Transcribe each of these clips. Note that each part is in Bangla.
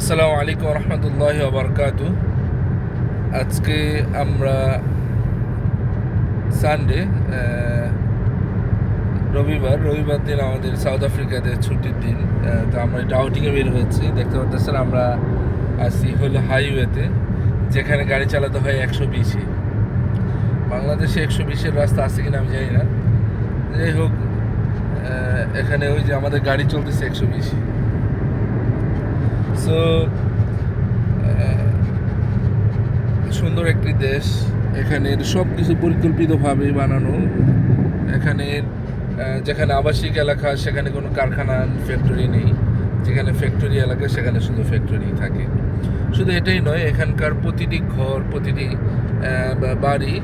আসসালামু আলাইকুম রহমতুল্লাহ আবরকাত আজকে আমরা সানডে রবিবার রবিবার দিন আমাদের সাউথ আফ্রিকাতে ছুটির দিন তো আমরা ডাউটিংয়ে বের হয়েছি। দেখতে পাচ্ছেন আমরা আসি হলো হাইওয়েতে যেখানে গাড়ি চালাতে হয় একশো বিশে। বাংলাদেশে একশো বিশের রাস্তা আছে কিনা আমি জানি না। যাই হোক এখানে ওই যে আমাদের গাড়ি চলতেছে একশো বিশে। সো সুন্দর একটি দেশ। এখানের সব কিছু পরিকল্পিতভাবে বানানো এখানের যেখানে আবাসিক এলাকা, সেখানে কোনো কারখানা ফ্যাক্টরি নেই। যেখানে ফ্যাক্টরি এলাকা, সেখানে শুধু ফ্যাক্টরি থাকে। শুধু এটাই নয়, এখানকার প্রতিটি ঘর, প্রতিটি বাড়ি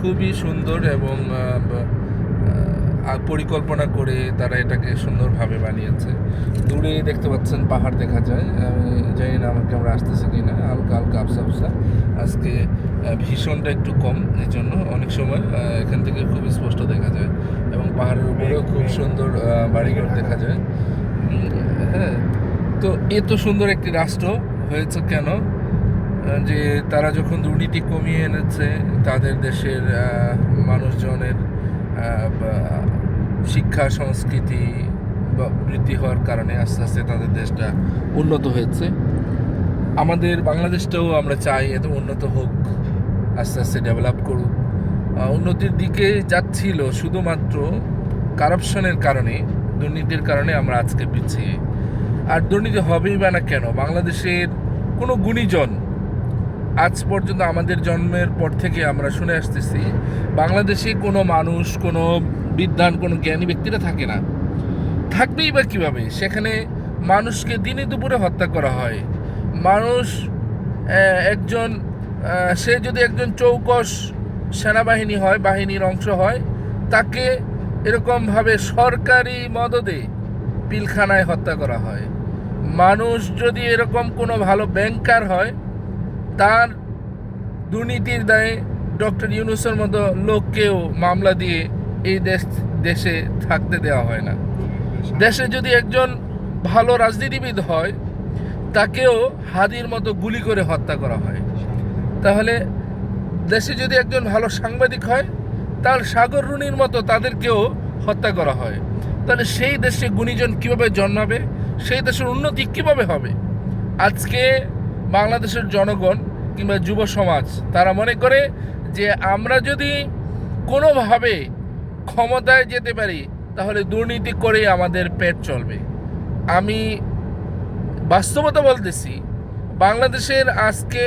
খুবই সুন্দর এবং পরিকল্পনা করে তারা এটাকে সুন্দরভাবে বানিয়েছে। দূরে দেখতে পাচ্ছেন পাহাড় দেখা যায়। আমি জানি না আমার ক্যামেরা আসতেছে কি না। হালকা হালকা আবসা আবসা আজকে ভীষণটা একটু কম এই জন্য অনেক সময় এখান থেকে খুব স্পষ্ট দেখা যায় এবং পাহাড়ের উপরেও খুব সুন্দর বাড়িঘর দেখা যায়। হ্যাঁ তো এত সুন্দর একটি রাষ্ট্র। হয়েছে কেন? যে তারা যখন দুর্নীতি কমিয়ে এনেছে তাদের দেশের বা- শিক্ষা, সংস্কৃতি বা বৃদ্ধি হওয়ার কারণে আস্তে আস্তে তাদের দেশটা উন্নত হয়েছে। আমাদের বাংলাদেশটাও আমরা চাই এত উন্নত হোক, আস্তে আস্তে ডেভেলপ করুক। উন্নতির দিকে যাচ্ছিল শুধুমাত্র কারাপশনের কারণে, দুর্নীতির কারণে আমরা আজকে পিছিয়ে। আর দুর্নীতি হবেই বা না কেন, বাংলাদেশের কোনো গুণীজন আজ পর্যন্ত আমাদের জন্মের পর থেকে আমরা শুনে আসতেছি, বাংলাদেশে কোনো মানুষ, কোনো বিদ্বান কোনো জ্ঞানী ব্যক্তিরা থাকে না। থাকবেই বা কীভাবে? সেখানে মানুষকে দিনে দুপুরে হত্যা করা হয়। মানুষ একজন সে যদি একজন চৌকস সেনাবাহিনী হয়, বাহিনীর অংশ হয়, তাকে এরকমভাবে সরকারি মদদে পিলখানায় হত্যা করা হয়। মানুষ যদি এরকম কোনো ভালো ব্যাংকার হয়, তার দুর্নীতির দায়ে ডক্টর ইউনুসের মতো লোককেও মামলা দিয়ে এই দেশ দেশে থাকতে দেওয়া হয় না। দেশে যদি একজন ভালো রাজনীতিবিদ হয় তাকেও হাদির মতো গুলি করে হত্যা করা হয়। তাহলে দেশে যদি একজন ভালো সাংবাদিক হয় তার সাগর রুনির মতো তাদেরকেও হত্যা করা হয়। তাহলে সেই দেশে গুণীজন কীভাবে জন্মাবে? সেই দেশের উন্নতি কীভাবে হবে? আজকে বাংলাদেশের জনগণ কিংবা যুব সমাজ তারা মনে করে যে আমরা যদি কোনোভাবে ক্ষমতায় যেতে পারি, তাহলে দুর্নীতি করে আমাদের পেট চলবে। আমি বাস্তবতা বলতেছি, বাংলাদেশের আজকে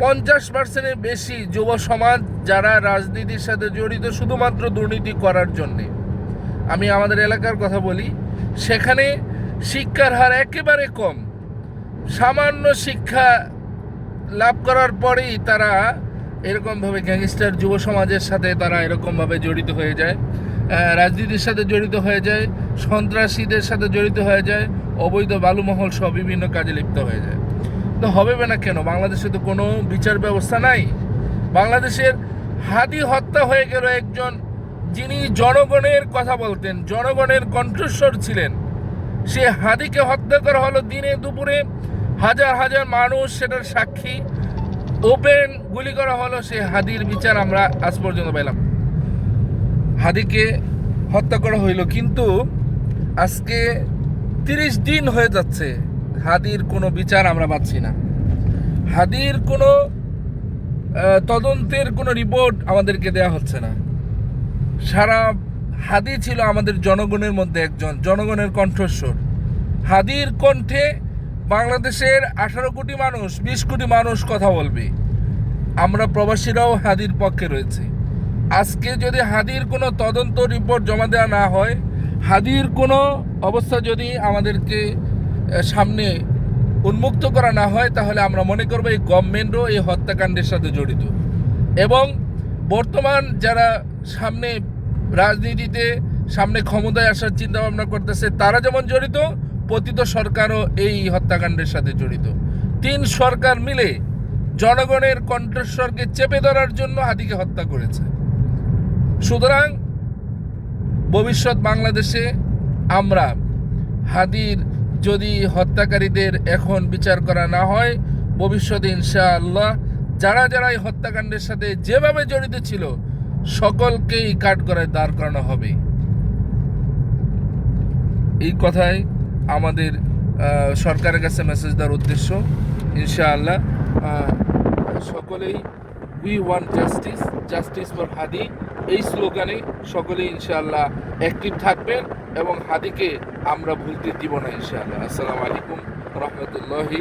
পঞ্চাশ পার্সেন্টের বেশি যুব সমাজ যারা রাজনীতির সাথে জড়িত শুধুমাত্র দুর্নীতি করার জন্যে। আমি আমাদের এলাকার কথা বলি, সেখানে শিক্ষার হার একেবারে কম। সামান্য শিক্ষা লাভ করার পরেই তারা এরকমভাবে গ্যাংস্টার যুব সমাজের সাথে তারা এরকমভাবে জড়িত হয়ে যায়। রাজনীতির সাথে জড়িত হয়ে যায়, সন্ত্রাসীদের সাথে জড়িত হয়ে যায়, অবৈধ বালুমহল সহ বিভিন্ন কাজে লিপ্ত হয়ে যায়। তো হবে না কেন? বাংলাদেশে তো কোনো বিচার ব্যবস্থা নাই। বাংলাদেশের হাদি হত্যা হয়ে গেল একজন যিনি জনগণের কথা বলতেন, জনগণের কণ্ঠস্বর ছিলেন। সে হাদিকে হত্যা করা হলো দিনে দুপুরে। হাজার হাজার মানুষ সেটার সাক্ষী। ওপেন গুলি করা হলো সে হাদির বিচার আমরা আজ পর্যন্ত পেলাম হাদিকে হত্যা করা হইল, কিন্তু আজকে তিরিশ দিন হয়ে যাচ্ছে, হাদির কোনো বিচার আমরা পাচ্ছি না। হাদির কোনো তদন্তের কোনো রিপোর্ট আমাদেরকে দেয়া হচ্ছে না। সারা হাদি ছিল আমাদের জনগণের মধ্যে একজন, জনগণের কণ্ঠস্বর। হাদির কণ্ঠে বাংলাদেশের আঠারো কোটি মানুষ, বিশ কোটি মানুষ কথা বলবে। আমরা প্রবাসীরাও হাদির পক্ষে রয়েছে। আজকে যদি হাদির কোনো তদন্ত রিপোর্ট জমা দেওয়া না হয়, হাদির কোনো অবস্থা যদি আমাদেরকে সামনে উন্মুক্ত করা না হয়, তাহলে আমরা মনে করব এই গভর্নমেন্টও এই হত্যাকাণ্ডের সাথে জড়িত। এবং বর্তমান যারা সামনে রাজনীতিতে, সামনে ক্ষমতায় আসার চিন্তা ভাবনা করতেছে, তারা যেমন জড়িত পতিত সরকারও এই হত্যাকাণ্ডের সাথে জড়িত। তিন সরকার মিলে জনগণের কণ্ঠস্বরকে চেপে ধরার জন্য হাদিকে হত্যা করেছে। সুতরাং ভবিষ্যৎ বাংলাদেশে আমরা হাদির যদি হত্যাকারীদের এখন বিচার করা না হয়, ভবিষ্যতে ইনশাআল্লাহ যারা যারা এই হত্যাকাণ্ডের সাথে যেভাবে জড়িত ছিল, সকলকেই কাঠ কাঠগড়ায় দাঁড় করানো হবে। এই কথাই আমাদের সরকারের কাছে মেসেজ দেওয়ার উদ্দেশ্য। ইনশাআল্লাহ সকলেই we want justice justice for Hadi এই স্লোগানে সকলেই ইনশাআল্লাহ অ্যাক্টিভ থাকবেন এবং হাদিকে আমরা ভুলতে দিব না ইনশাআল্লাহ। আসসালামু আলাইকুম রহমতুল্লাহি